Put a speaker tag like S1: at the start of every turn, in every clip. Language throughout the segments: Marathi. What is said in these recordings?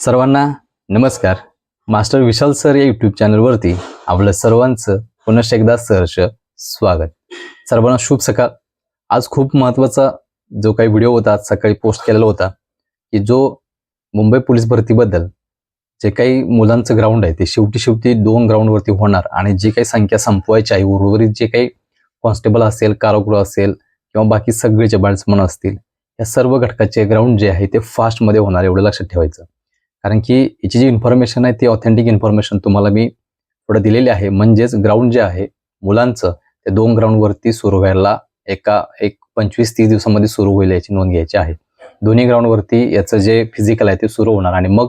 S1: सर्वांना नमस्कार. मास्टर विशाल सर या यूट्यूब चॅनलवरती आपलं सर्वांचं पुनश्च एकदा सहर्ष स्वागत. सर्वांना शुभ सकाळ. आज खूप महत्त्वाचा जो काही व्हिडिओ होता आज सकाळी पोस्ट केलेला होता की जो मुंबई पोलीस भरतीबद्दल जे काही मुलांचं ग्राउंड आहे ते शेवटी शेवटी दोन ग्राउंडवरती होणार आणि जी काही संख्या संपवायची आहे उर्वरित जे काही कॉन्स्टेबल असेल कारागृह असेल किंवा बाकी सगळे जे बॅट्समन असतील या सर्व घटकाचे ग्राउंड जे आहे ते फास्टमध्ये होणार एवढं लक्षात ठेवायचं. कारण की याची जी इन्फॉर्मेशन आहे ती ऑथेंटिक इन्फॉर्मेशन तुम्हाला मी पुढे दिलेली आहे. म्हणजेच ग्राउंड जे आहे मुलांचं ते दोन ग्राउंडवरती सुरू व्हायला एका एक पंचवीस तीस दिवसामध्ये सुरू होईल याची नोंद घ्यायची आहे. दोन्ही ग्राउंडवरती याचं जे फिजिकल आहे ते सुरू होणार आणि मग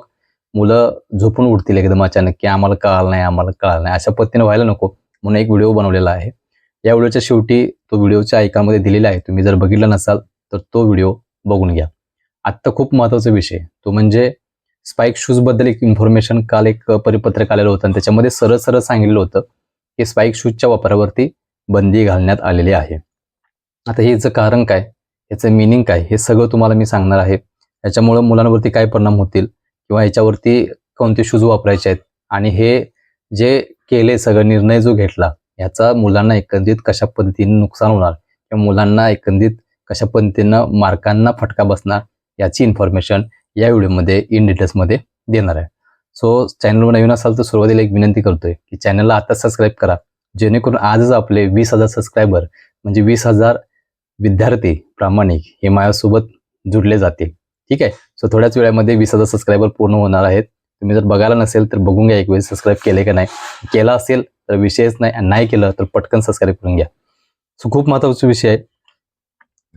S1: मुलं झोपून उठतील एकदम अचानक की आम्हाला कळालं नाही आम्हाला कळालं नाही. अशा पद्धतीने व्हायला नको. म्हणून एक व्हिडिओ बनवलेला आहे. या व्हिडिओच्या शेवटी तो व्हिडिओच्या ऐकामध्ये दिलेला आहे. तुम्ही जर बघितला नसाल तर तो व्हिडिओ बघून घ्या. आत्ता खूप महत्त्वाचा विषय तो म्हणजे स्पाईक शूजबद्दल एक इन्फॉर्मेशन काल एक परिपत्रक आलेलं होतं आणि त्याच्यामध्ये सरळ सरळ सांगितलं होतं की स्पाईक शूजच्या वापरावरती बंदी घालण्यात आलेली आहे. आता हेचं कारण काय? याचं मिनिंग काय? हे सगळं तुम्हाला मी सांगणार आहे. याच्यामुळं मुलांवरती काय परिणाम होतील? किंवा याच्यावरती कोणते शूज वापरायचे आहेत? आणि हे जे केले सगळं निर्णय जो घेतला याचा मुलांना एकंदरीत कशा पद्धतीने नुकसान होणार? किंवा मुलांना एकंदरीत कशा पद्धतीनं मार्कांना फटका बसणार? याची इन्फॉर्मेशन या व्हिडिओमध्ये इन डिटेल्समध्ये देणार आहे. सो चॅनलवर नवीन असाल तर सुरुवातीला एक विनंती करतोय की चॅनलला आता सबस्क्राईब करा. जेणेकरून आजच आपले वीस हजार सबस्क्रायबर म्हणजे वीस हजार विद्यार्थी प्रामाणिक हे माझ्यासोबत जुडले जातील. ठीक आहे? सो थोड्याच वेळामध्ये वीस हजार सबस्क्रायबर पूर्ण होणार आहेत. तुम्ही जर बघायला नसेल तर बघून घ्या एक वेळेस सबस्क्राईब केले का नाही. केला असेल तर विषयच नाही आणि नाही केलं तर पटकन सबस्क्राईब करून घ्या. सो खूप महत्त्वाचा विषय आहे.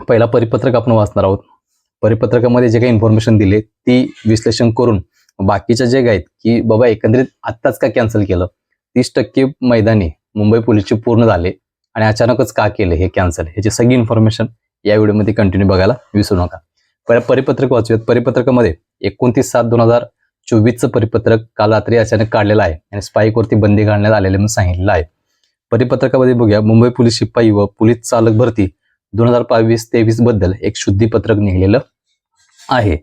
S1: पहिला परिपत्रक आपण वाचणार आहोत. परिपत्रकामध्ये जे काही इन्फॉर्मेशन दिले ती विश्लेषण करून बाकीच्या जे आहेत की बाबा एकंदरीत आत्ताच का कॅन्सल केलं? तीस टक्के मैदानी मुंबई पोलीसचे पूर्ण झाले आणि अचानकच का केले हे कॅन्सल ह्याची सगळी इन्फॉर्मेशन या व्हिडिओमध्ये कंटिन्यू बघायला विसरू नका. पहिला परिपत्रक वाचूयात. परिपत्रकामध्ये एकोणतीस सात दोन हजार चोवीसचं परिपत्रक काल रात्री अचानक काढलेलं आहे आणि स्पाईकवरती बंदी घालण्यात आलेले म्हणून सांगितलेलं आहे. परिपत्रकामध्ये बघूया. मुंबई पोलीस शिपाई व पोलीस चालक भरती दोन हजार बावीस तेवीसबद्दल एक शुद्धीपत्रक निघलेलं आहे.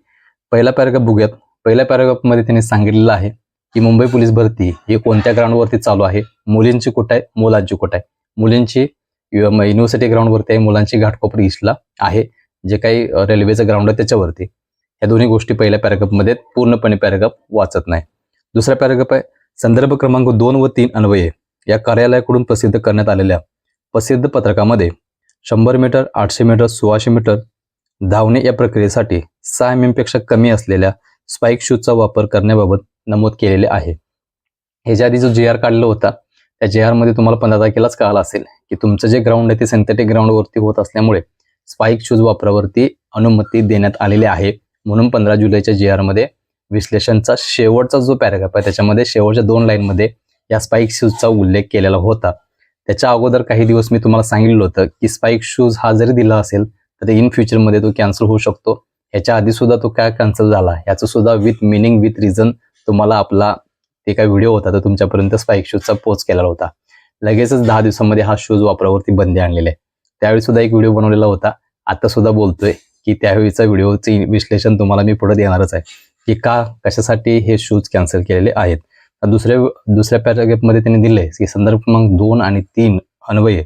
S1: पहिला पॅराग्राफ बघूयात. पहिल्या पॅराग्राफमध्ये त्यांनी सांगितलेलं आहे की मुंबई पोलीस भरती हे कोणत्या ग्राउंडवरती चालू आहे? मुलींची कुठं आहे? मुलांची कुठं आहे? मुलींची युनिव्हर्सिटी ग्राउंडवरती आहे मुलांची घाटकोपर ईस्टला आहे जे काही रेल्वेचं ग्राउंड आहे त्याच्यावरती. ह्या दोन्ही गोष्टी पहिल्या पॅराग्राफमध्ये पूर्णपणे पॅराग्राफ वाचत नाही. दुसरा पॅराग्राफ आहे संदर्भ क्रमांक दोन व तीन अन्वये. या कार्यालयाकडून प्रसिद्ध करण्यात आलेल्या प्रसिद्ध पत्रकामध्ये शंभर मीटर आठशे मीटर सोळाशे मीटर धावणे या प्रक्रियेसाठी सहा एमपेक्षा कमी असलेल्या स्पाईक शूजचा वापर करण्याबाबत नमूद केलेले आहे. ह्याच्या आधी जो जे आर काढला होता त्या जे आरमध्ये तुम्हाला पंधरा तारखेलाच कळालं असेल की तुमचं जे ग्राउंड आहे ते सिंथेटिक ग्राउंडवरती होत असल्यामुळे स्पाईक शूज वापरावरती अनुमती देण्यात आलेली आहे. म्हणून पंधरा जुलैच्या जे आरमध्ये विश्लेषणचा शेवटचा जो पॅराग्राफ आहे त्याच्यामध्ये शेवटच्या दोन लाईनमध्ये या स्पाईक शूजचा उल्लेख केलेला होता. त्याच्या अगोदर काही दिवस मी तुम्हाला सांगितलं होतं की स्पाईक शूज हा जरी दिला असेल तर इन फ्युचरमध्ये तो कॅन्सल होऊ शकतो. ह्याच्या आधी सुद्धा तो काय कॅन्सल झाला? याचं सुद्धा विथ मिनिंग विथ रिझन तुम्हाला आपला ते काय व्हिडिओ होता तो तुमच्यापर्यंत स्पाईक शूजचा पोच केलेला होता. लगेचच दहा दिवसामध्ये हा शूज वापरावरती बंदी आणलेले आहे. त्यावेळी सुद्धा एक व्हिडिओ बनवलेला होता. आता सुद्धा बोलतोय की त्यावेळीचा व्हिडिओचे विश्लेषण तुम्हाला मी पुढे देणारच आहे. की का कशासाठी हे शूज कॅन्सल केलेले आहेत? दुसऱ्या दुसऱ्या पॅराग्राफमध्ये त्यांनी दिले की संदर्भ क्रमांक दोन आणि तीन अन्वये.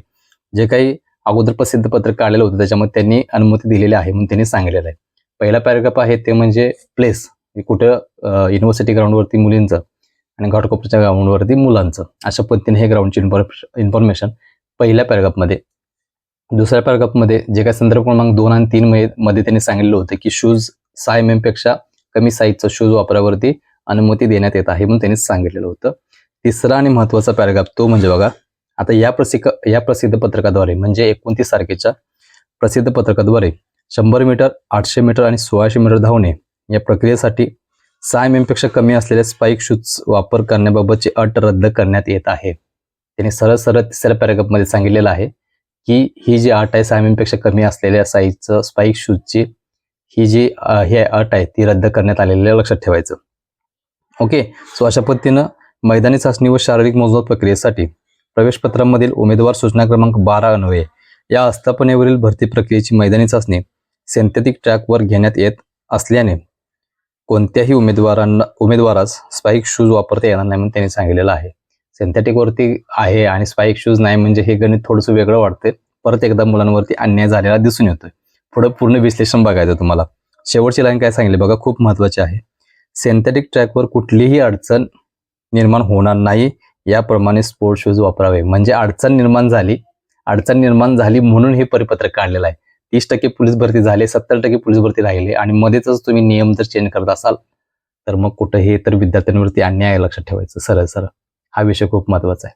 S1: जे काही अगोदर प्रसिद्ध पत्रक काढलेलं होतं. त्याच्यामध्ये त्यांनी अनुमती दिलेली आहे म्हणून त्यांनी सांगितलेलं आहे. पहिला पॅराग्राफ आहे ते म्हणजे प्लेस कुठं? युनिव्हर्सिटी ग्राउंडवरती मुलींचं आणि घाटकोपरच्या ग्राउंडवरती मुलांचं. अशा पद्धतीने हे ग्राउंडची इन्फॉर्मेशन पहिल्या पॅराग्राफमध्ये दुसऱ्या पॅराग्राफमध्ये जे काही संदर्भ क्रमांक दोन आणि तीन मध्ये मध्ये त्यांनी सांगितलं होतं की शूज सहा एमपेक्षा कमी साईजचा शूज वापरावरती अनुमती देण्यात येत आहे म्हणून त्यांनी सांगितलेलं होतं. तिसरा आणि महत्त्वाचा पॅराग्राफ तो म्हणजे बघा आता या प्रसिद्ध या प्रसिद्ध पत्रकाद्वारे म्हणजे एकोणतीस तारखेच्या प्रसिद्ध पत्रकाद्वारे शंभर मीटर आठशे मीटर आणि सोळाशे मीटर धावणे या प्रक्रियेसाठी सहा एमपेक्षा कमी असलेल्या स्पाईक शूज वापर करण्याबाबतची अट रद्द करण्यात येत आहे. त्यांनी सरळ सरळ तिसऱ्या पॅरेग्राफमध्ये सांगितलेलं आहे की ही जी अट आहे सहा एमपेक्षा कमी असलेल्या साईजचं स्पाईक शूजची ही जी ही अट आहे ती रद्द करण्यात आलेली आहे, लक्षात ठेवायचं. ओके? सो अशा पद्धतीनं मैदानी चाचणी व शारीरिक मोजमाप प्रक्रियेसाठी प्रवेशपत्रांमधील उमेदवार सूचना क्रमांक बारा अन्वये या आस्थापनेवरील भरती प्रक्रियेची मैदानी चाचणी सिंथेटिक ट्रॅकवर घेण्यात येत असल्याने कोणत्याही उमेदवारांना उमेदवारास स्पाईक शूज वापरता येणार नाही म्हणून त्यांनी सांगितलेलं आहे. सिंथेटिक वरती आहे आणि स्पाईक शूज नाही म्हणजे हे गणित थोडंसं वेगळं वाटतंय. परत एकदा मुलांवरती अन्याय झालेला दिसून येतोय. पुढं पूर्ण विश्लेषण बघायचं तुम्हाला. शेवटची लाईन काय सांगितली बघा खूप महत्वाची आहे. सिंथेटिक ट्रॅकवर कुठलीही अडचण निर्माण होणार नाही. याप्रमाणे स्पोर्ट शूज वापरावे. म्हणजे अडचण निर्माण झाली. अडचण निर्माण झाली म्हणून हे परिपत्रक काढलेलं आहे. तीस टक्के पोलीस भरती झाले सत्तर टक्के पोलीस भरती राहिले आणि मध्येच तुम्ही नियम जर चेंज करत असाल तर मग कुठं हे तर विद्यार्थ्यांवरती अन्याय आहे लक्षात ठेवायचं. सरळ सरळ. हा विषय खूप महत्त्वाचा आहे.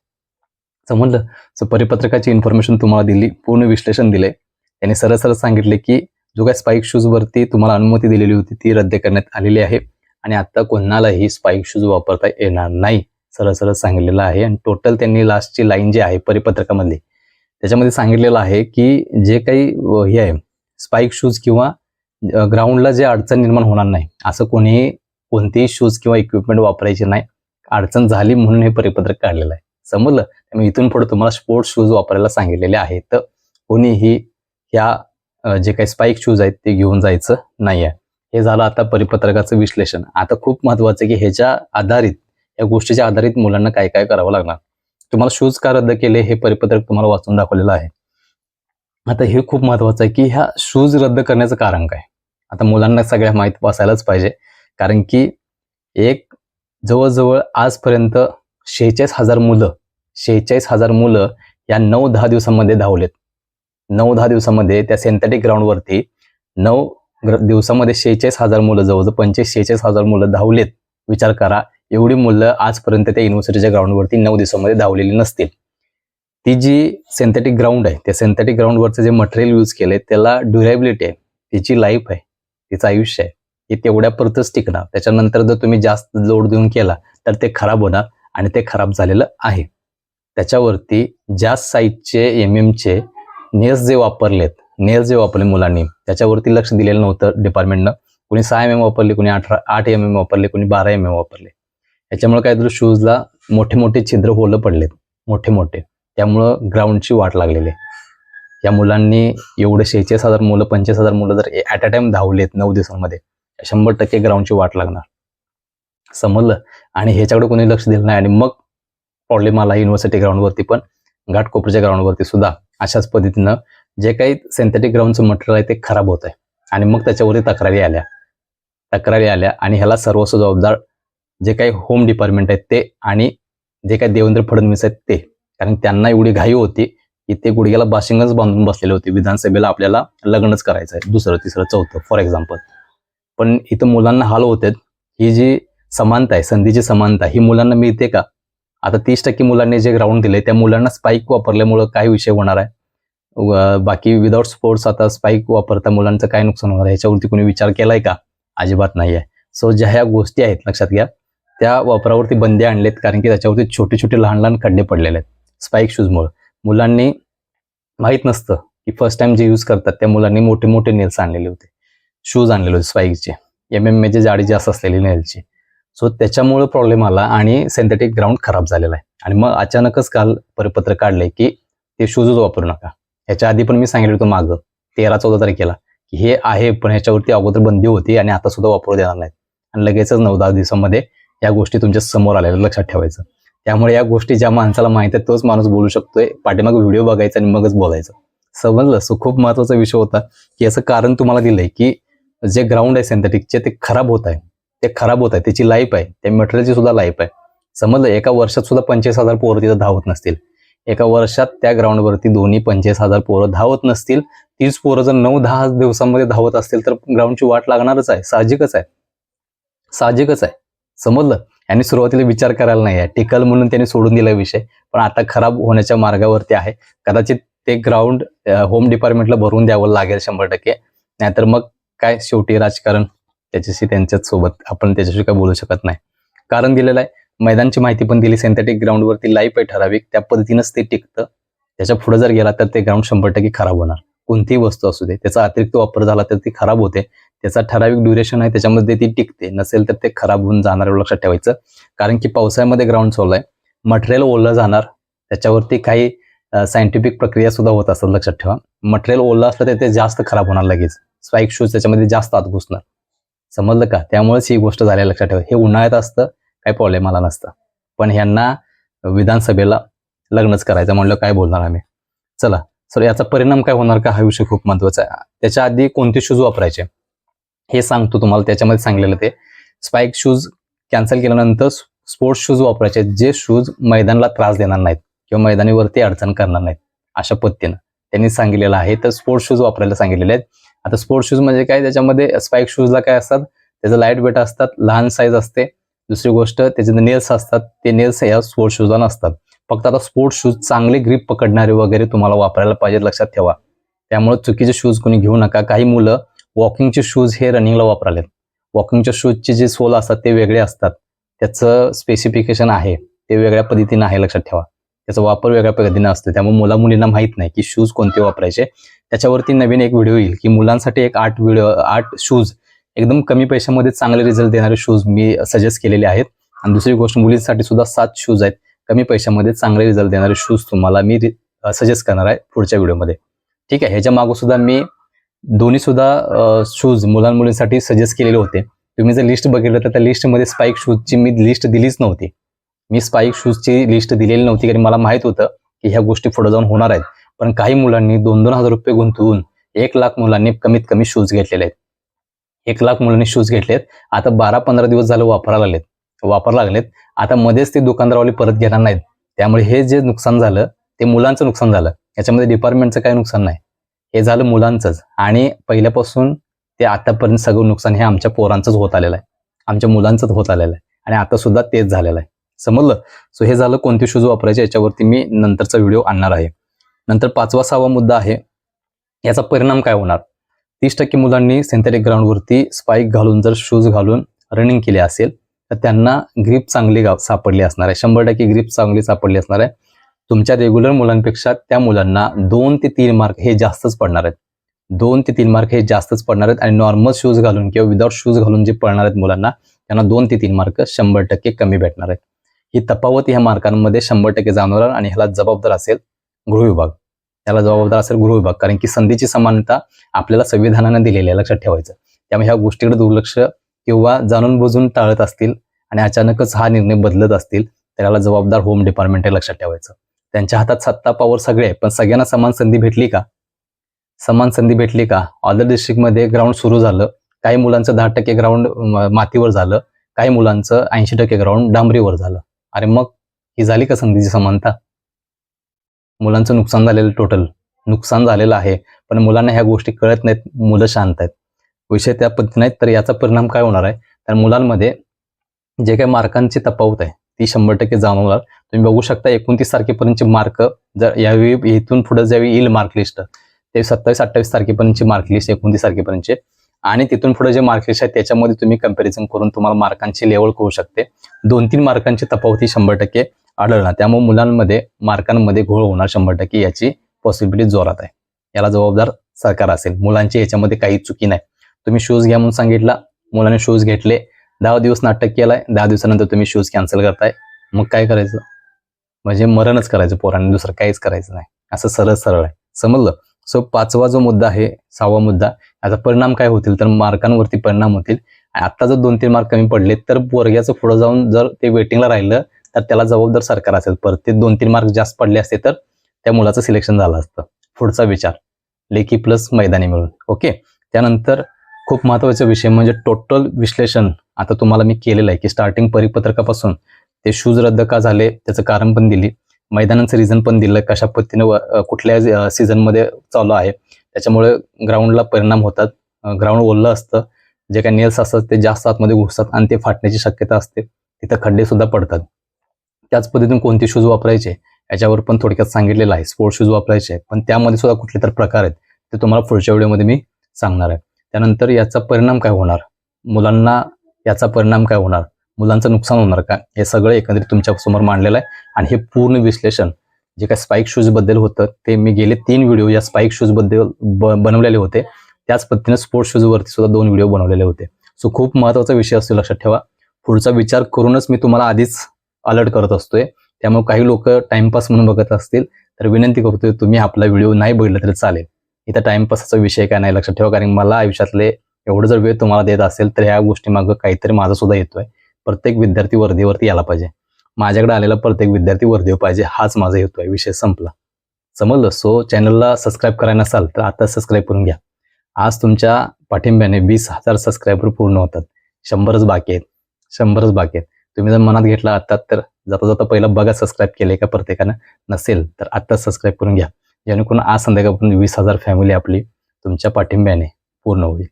S1: समजलं सो परिपत्रकाची इन्फॉर्मेशन तुम्हाला दिली पूर्ण विश्लेषण दिले. त्यांनी सरळ सरळ सांगितले की जो काय स्पाईक शूजवरती तुम्हाला अनुमती दिलेली होती ती रद्द करण्यात आलेली आहे आणि आता कोणालाही स्पाईक शूज वापरता येणार नाही. सरळ सरळ सांगितलेलं आहे. आणि टोटल त्यांनी लास्टची लाईन जी आहे परिपत्रकामधली त्याच्यामध्ये सांगितलेलं आहे की जे काही हे आहे स्पाईक शूज किंवा ग्राउंडला जे अडचण निर्माण होणार नाही असं कोणीही कोणतेही शूज किंवा इक्विपमेंट वापरायचे नाही अडचण झाली म्हणून हे परिपत्रक काढलेलं आहे. समजलं? त्यामुळे इथून पुढे तुम्हाला स्पोर्ट्स शूज वापरायला सांगितलेले आहेत तर कोणीही ह्या जे काही स्पाईक शूज आहेत ते घेऊन जायचं नाही आहे हे झालं आता परिपत्रकाचं विश्लेषण. आता खूप महत्वाचं आहे की ह्याच्या आधारित या गोष्टीच्या आधारित मुलांना काय काय करावं लागणार? तुम्हाला शूज का रद्द केले हे परिपत्रक तुम्हाला वाचून दाखवलेलं आहे. आता हे खूप महत्वाचं आहे की ह्या शूज रद्द करण्याचं कारण काय? आता मुलांना सगळ्या माहीत असायलाच पाहिजे. कारण की एक जवळजवळ आजपर्यंत शेहेचाळीस हजार मुलं शेहेचाळीस हजार मुलं या नऊ दहा दिवसांमध्ये धावलेत. नऊ दहा दिवसामध्ये त्या सिंथेटिक ग्राउंडवरती नऊ दिवसामध्ये शेहेचाळीस हजार मुलं जवळजवळ पंचवीस शेहेचाळीस हजार मुलं धावलेत. विचार करा एवढी मुलं आजपर्यंत त्या युनिव्हर्सिटीच्या ग्राउंडवरती नऊ दिवसामध्ये धावलेली नसतील. ती जी सिंथेटिक ग्राउंड आहे त्या सिंथेटिक ग्राउंडवरचं जे मटेरियल यूज केलंय त्याला ड्युरेबिलिटी आहे तिची लाईफ आहे तिचं आयुष्य आहे हे तेवढ्यापुरतच टिकणार. त्याच्यानंतर जर तुम्ही जास्त लोड देऊन केला तर ते खराब होणार आणि ते खराब झालेलं आहे. त्याच्यावरती ज्या साईजचे एम एमचे नेल्स जे वापरलेत नेल्स जे वापरले मुलांनी त्याच्यावरती लक्ष दिलेलं नव्हतं डिपार्टमेंटनं कोणी सहा एम एम वापरले कोणी अठरा आठ एम एम वापरले कोणी बारा एम एम वापरले. याच्यामुळे काय तर शूजला मोठे मोठे छिद्र होलं पडलेत मोठे मोठे. त्यामुळं ग्राउंडची वाट लागलेली आहे. या मुलांनी एवढे शेहेचाळीस हजार मुलं पंचवीस हजार मुलं जर ॲट अ टाइम धावलेत नऊ दिवसांमध्ये शंभर टक्के ग्राउंडची वाट लागणार. समजलं? आणि ह्याच्याकडे कोणी लक्ष दिलं नाही. आणि मग प्रॉब्लेम आला युनिव्हर्सिटी ग्राउंडवरती पण घाटकोपरच्या ग्राउंडवरती सुद्धा. अशाच पद्धतीनं जे काही सिंथेटिक ग्राउंडचं मटेरियल आहे ते खराब होत आहे आणि मग त्याच्यावरती तक्रारी आल्या. तक्रारी आल्या आणि ह्याला सर्वस्व जबाबदार जे काही होम डिपार्टमेंट आहेत ते आणि जे काही देवेंद्र फडणवीस आहेत ते. कारण त्यांना एवढी घाई होती की ते गुडघ्याला बाशिंगच बांधून बसलेले होते. विधानसभेला आपल्याला लग्नच करायचं आहे. दुसरं तिसरं चौथं फॉर एक्झाम्पल पण इथं मुलांना हाल होतात ही जी समानता आहे संधीची समानता ही मुलांना मिळते का? आता तीस टक्के मुलांनी जे ग्राउंड दिले त्या मुलांना स्पाईक वापरल्यामुळं काय विषय होणार आहे? बाकी विदाउट स्पोर्ट्स आता स्पाईक वापरता मुलांचं काय नुकसान होणार आहे? ह्याच्यावरती कोणी विचार केलाय का? अजिबात नाही आहे सो ज्या ह्या गोष्टी आहेत लक्षात घ्या. त्या वापरावरती बंदी आणलेत कारण की त्याच्यावरती छोटे छोटे लहान लहान खड्डे पडलेले आहेत. स्पाईक शूजमुळे मुलांनी माहीत नसतं की फर्स्ट टाइम जे यूज करतात त्या मुलांनी मोठे मोठे नेल्स आणलेले होते. शूज आणलेले होते स्पाईकचे एम एम एचे जाडी जास्त असलेली नेलची सो त्याच्यामुळे प्रॉब्लेम आला आणि सिंथेटिक ग्राउंड खराब झालेला आहे. आणि मग अचानकच काल परिपत्र काढलंय की ते शूजच वापरू नका. ह्याच्या आधी पण मी सांगितलं होतं मागं. तेरा चौदा तारखेला. की हे आहे पण ह्याच्यावरती अगोदर बंदी होती आणि आता सुद्धा वापरू देणार नाहीत. आणि लगेचच नऊ दहा दिवसामध्ये या गोष्टी तुमच्यासमोर आलेल्या लक्षात ठेवायचं. त्यामुळे या गोष्टी ज्या माणसाला माहीत आहेत तोच माणूस बोलू शकतोय पाठीमाग व्हिडिओ बघायचा आणि मगच बोलायचं. समजलं? सो खूप महत्त्वाचा विषय होता की याचं कारण तुम्हाला दिलंय की जे ग्राउंड आहे सिंथेटिकचे ते खराब होत आहे. ते खराब होत आहे. त्याची लाईफ आहे. त्या मटेरियलची सुद्धा लाईफ आहे. समजलं? एका वर्षात सुद्धा पंचवीस हजार पोरं तिथं धावत नसतील. एका वर्षात त्या ग्राउंडवरती दोन्ही पंचवीस हजार पोरं धावत नसतील. तीच पोरं जर नऊ दहा दिवसांमध्ये धावत असतील तर ग्राउंडची वाट लागणारच आहे. साहजिकच आहे. साहजिकच आहे. समजलं? यांनी सुरुवातीला विचार करायला नाही आहे. टिकल म्हणून त्यांनी सोडून दिला विषय पण आता खराब होण्याच्या मार्गावरती आहे. कदाचित ते ग्राउंड होम डिपार्टमेंटला भरून द्यावं लागेल शंभर टक्के. नाहीतर मग काय शेवटी राजकारण? त्याच्याशी त्यांच्याच सोबत आपण त्याच्याशी काय बोलू शकत नाही. कारण दिलेलं आहे मैदानची माहिती पण दिली सिंथेटिक ग्राउंडवरती लाईफ आहे ठराविक. त्या पद्धतीनंच ते टिकतं. त्याच्या पुढे जर गेला तर ते ग्राउंड शंभर टक्के खराब होणार. कोणतीही वस्तू असू दे त्याचा अतिरिक्त वापर झाला तर ती खराब होते. त्याचा ठराविक ड्युरेशन आहे त्याच्यामध्ये ती टिकते. नसेल तर ते खराब होऊन जाणार एवढं लक्षात ठेवायचं. कारण की पावसाळ्यामध्ये ग्राउंड चालू आहे. मटेरियल ओलं जाणार. त्याच्यावरती काही सायंटिफिक प्रक्रिया सुद्धा होत असतात लक्षात ठेवा. मटेरियल ओलं असलं तर ते जास्त खराब होणार लगेच. स्पाईक शूज त्याच्यामध्ये जास्त आत घुसणार. समजलं का? त्यामुळेच ही गोष्ट झाली लक्षात ठेवा. हे उन्हाळ्यात असतं काही प्रॉब्लेम आला नसतं. पण ह्यांना विधानसभेला लग्नच करायचं म्हणलं काय बोलणार आम्ही? चला. सर याचा परिणाम काय होणार का? हा विषय खूप महत्त्वाचा आहे. त्याच्या आधी कोणते शूज वापरायचे? हे सांगतो तुम्हाला त्याच्यामध्ये सांगलेलं ते. स्पाईक शूज कॅन्सल केल्यानंतर स्पोर्ट्स शूज वापरायचे जे शूज मैदानाला त्रास देणार नाहीत किंवा मैदानीवरती अडचण करणार नाहीत अशा पद्धतीनं. त्यांनी सांगितलेलं आहे तर स्पोर्ट्स शूज वापरायला सांगितलेले आहेत. आता स्पोर्ट्स शूज म्हणजे काय? त्याच्यामध्ये स्पाइक शूजला काय असतात? त्याचं लाइट वेट असतात लहान साईज असते. दुसरी गोष्ट त्याचे नेल्स असतात. ते नेल्स या स्पोर्ट्स शूजला नसतात. फक्त आता स्पोर्ट्स शूज चांगले ग्रीप पकडणारे वगैरे तुम्हाला वापरायला पाहिजे लक्षात ठेवा. त्यामुळे चुकीचे शूज कोणी घेऊ नका. काही मुलं वॉकिंगचे शूज हे रनिंगला वापरालेत. वॉकिंगच्या शूजचे जे सोल असतात ते वेगळे असतात. त्याचं स्पेसिफिकेशन आहे. ते वेगळ्या पद्धतीनं आहे लक्षात ठेवा. त्याचा वापर वेगळ्या पद्धतीनं असतो. त्यामुळे मुला मुलींना माहीत नाही की शूज कोणते वापरायचे. त्याच्यावरती नवीन एक व्हिडिओ येईल की मुलांसाठी एक आठ व्हिडिओ आठ शूज एकदम कमी पैशामध्ये चांगले रिझल्ट देणारे शूज मी सजेस्ट केलेले आहेत. आणि दुसरी गोष्ट मुलींसाठी सुद्धा सात शूज आहेत. कमी पैशामध्ये चांगले रिझल्ट देणारे शूज तुम्हाला मी सजेस्ट करणार आहे पुढच्या व्हिडिओमध्ये. ठीक आहे ह्याच्या मागं सुद्धा मी दोन्ही सुद्धा शूज मुलां मुलींसाठी सजेस्ट केलेले होते. तुम्ही जर लिस्ट बघितलं तर त्या लिस्टमध्ये स्पाईक शूजची मी लिस्ट दिलीच नव्हती. मी स्पाईक शूजची लिस्ट दिलेली नव्हती कारण मला माहीत होतं की ह्या गोष्टी पुढे जाऊन होणार आहेत. पण काही मुलांनी दोन दोन हजार रुपये गुंतवून एक लाख मुलांनी कमीत कमी शूज घेतलेले आहेत. एक लाख मुलांनी शूज घेतलेत. आता बारा पंधरा दिवस झालं वापरायला लागलेत. वापरायला लागलेत. आता मध्येच ते दुकानदारवाले परत घेणार नाहीत. त्यामुळे हे जे नुकसान झालं ते मुलांचं नुकसान झालं. याच्यामध्ये डिपार्टमेंटचं काही नुकसान नाही. हे झालं मुलांचंच. आणि पहिल्यापासून ते आतापर्यंत सगळं नुकसान हे आमच्या पोरांचंच होत आलेलं आहे. आमच्या मुलांचंच होत आलेलं आहे. आणि आता सुद्धा तेच झालेलं आहे. समजलं? सो हे झालं कोणते शूज वापरायचे याच्यावरती मी नंतरचा व्हिडिओ आणणार आहे. नंतर पाचवा सहावा मुद्दा आहे. याचा परिणाम काय होणार? तीस टक्के मुलांनी सिंथेटिक ग्राउंडवरती स्पाइक घालून जर शूज घालून रनिंग केले असेल तर त्यांना ग्रीप चांगली गाव सापडली असणार आहे. शंभर टक्के ग्रीप चांगली सापडली असणार आहे. तुमच्या रेग्युलर मुलांपेक्षा त्या मुलांना दोन ते तीन मार्क हे जास्तच पडणार आहेत. दोन ते तीन मार्क हे जास्तच पडणार आहेत आणि नॉर्मल शूज घालून किंवा विदाउट शूज घालून जे पडणार आहेत मुलांना त्यांना दोन ते तीन मार्क शंभर टक्के कमी भेटणार आहेत. ही तफावत ह्या मार्कांमध्ये शंभर टक्के जाणवणार आणि ह्याला जबाबदार असेल गृह विभाग. त्याला जबाबदार असेल गृह विभाग. कारण की संधीची समानता आपल्याला संविधानानं दिलेली आहे लक्षात ठेवायचं. त्यामुळे ह्या गोष्टीकडे दुर्लक्ष किंवा जाणून बुजून टाळत असतील आणि अचानकच हा निर्णय बदलत असतील तर याला जबाबदार होम डिपार्टमेंट हे लक्षात ठेवायचं. त्यांच्या हातात सत्ता पॉवर सगळे आहे पण सगळ्यांना समान संधी भेटली का? समान संधी भेटली का? ऑदर डिस्ट्रिक्टमध्ये ग्राउंड सुरू झालं. काही मुलांचं दहा टक्के ग्राउंड मातीवर झालं. काही मुलांचं ऐंशी टक्के ग्राउंड डांबरीवर झालं. अरे मग? ही झाली का संधीची समानता? मुलांचं नुकसान झालेलं टोटल नुकसान झालेलं आहे. पण मुलांना ह्या गोष्टी कळत नाहीत. मुलं शांत आहेत. विषय त्या पद्धतीने तर याचा परिणाम काय होणार आहे? तर मुलांमध्ये जे काही मार्कांची तफावत आहे ती शंभर टक्के जाणवणार. तुम्ही बघू शकता एकोणतीस तारखेपर्यंतचे मार्क जर यावेळी इथून पुढे ज्यावेळी येईल मार्क लिस्ट ते सत्तावीस अठ्ठावीस तारखेपर्यंतचे मार्क लिस्ट एकोणतीस तारखेपर्यंतचे. आणि तिथून पुढे जे मार्क लिस्ट आहे त्याच्यामध्ये तुम्ही कंपॅरिझन करून तुम्हाला मार्कांची लेवल करू शकते. दोन तीन मार्कांची तफावत शंभर टक्के आढळणार. त्यामुळे मुलांमध्ये मार्कांमध्ये घोळ होणार शंभर टक्के याची पॉसिबिलिटी जोरात आहे. याला जबाबदार सरकार असेल. मुलांची याच्यामध्ये काही चुकी नाही. तुम्ही शूज घ्या म्हणून सांगितला. मुलांनी शूज घेतले. दहा दिवस नाटक केलाय दहा दिवसानंतर तुम्ही शूज कॅन्सल करताय. मग काय करायचं? म्हणजे मरणच करायचं पोरांनी दुसरं काहीच करायचं नाही. असं सरळ सरळ आहे. समजलं? सो पाचवा जो मुद्दा आहे सहावा मुद्दा याचा परिणाम काय होतील? तर मार्कांवरती परिणाम होतील. आणि आता जर दोन तीन मार्क कमी पडले तर पोरग्याचं पुढे जाऊन जर ते वेटिंगला राहिलं तर त्याला जबाबदार सरकार असेल. परत ते दोन तीन मार्क जास्त पडले असते तर त्या मुलाचं सिलेक्शन झालं असतं. पुढचा विचार. लेखी प्लस मैदानी मिळून. ओके त्यानंतर खूप महत्त्वाचा विषय म्हणजे टोटल विश्लेषण. आता तुम्हाला मी केलेलं आहे की स्टार्टिंग परिपत्रकापासून ते शूज रद्द का झाले त्याचं कारण पण दिली. मैदानांचं रिझन पण दिलं कशा पद्धतीनं कुठल्या सीझनमध्ये चालू आहे त्याच्यामुळे ग्राउंडला परिणाम होतात. ग्राउंड ओललं असतं. जे काही नेल्स असतात ते जास्त आतमध्ये घुसतात आणि ते फाटण्याची शक्यता असते. तिथं खड्डे सुद्धा पडतात. त्याच पद्धतीने कोणते शूज वापरायचे याच्यावर पण थोडक्यात सांगितलेलं आहे. स्पोर्ट्स शूज वापरायचे पण त्यामध्ये सुद्धा कुठले तर प्रकार आहेत ते तुम्हाला पुढच्या व्हिडिओमध्ये मी सांगणार आहे. त्यानंतर याचा परिणाम काय होणार? मुलांना याचा परिणाम काय होणार? मुलांचं नुकसान होणार का? हे सगळं एकंदरीत तुमच्यासमोर मांडलेलं आहे आणि हे पूर्ण विश्लेषण जे काय स्पाइक शूजबद्दल होतं ते मी गेले तीन व्हिडिओ या स्पाइक शूजबद्दल ब- बनवलेले होते. त्याच पद्धतीने स्पोर्ट्स शूज वरती सुद्धा दोन व्हिडिओ बनवलेले होते. सो खूप महत्त्वाचा विषय असतो लक्षात ठेवा. पुढचा विचार करूनच मी तुम्हाला आधीच अलर्ट करत असतोय. त्यामुळे काही लोक टाइमपास म्हणून बघत असतील तर विनंती करतोय तुम्ही आपला व्हिडिओ नाही बघितला तरी चालेल. इथं टाइमपासचा विषय काय नाही लक्षात ठेवा कारण मला आयुष्यातले एवढं जर वेळ तुम्हाला देत असेल तर ह्या गोष्टी मागं काहीतरी माझा सुद्धा येतोय. प्रत्येक विद्यार्थी वर्दीवरती यायला पाहिजे. माझ्याकडे आलेला प्रत्येक विद्यार्थी वर्दीवर पाहिजे हाच माझा हेतू आहे. विषय संपला. समजलं? सो चॅनलला सबस्क्राईब करायला नसाल तर आता सबस्क्राईब करून घ्या. आज तुमच्या पाठिंब्याने वीस हजार सबस्क्रायबर पूर्ण होतात. शंभरच बाकी आहेत. शंभरच बाकी आहेत. तुम्ही जर मनात घेतला आता तर जाता जाता पहिला बघा सबस्क्राईब केले का प्रत्येकानं. नसेल तर आत्ता सबस्क्राईब करून घ्या. जेणेकरून आज संध्याकाळपर्यंत वीस हजार फॅमिली आपली तुमच्या पाठिंब्याने पूर्ण होईल.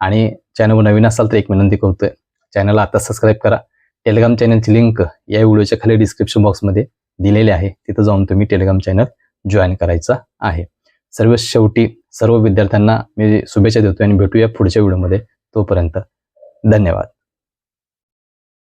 S1: आणि चॅनलवर नवीन असाल तर एक विनंती करतोय. चॅनलला आता सबस्क्राईब करा. टेलिग्राम चॅनलची लिंक या व्हिडिओच्या खाली डिस्क्रिप्शन बॉक्समध्ये दिलेली आहे. तिथं जाऊन तुम्ही टेलिग्राम चॅनल जॉईन करायचा आहे. सर्व शेवटी सर्व विद्यार्थ्यांना मी शुभेच्छा देतोय आणि भेटूया पुढच्या व्हिडिओमध्ये. तोपर्यंत धन्यवाद.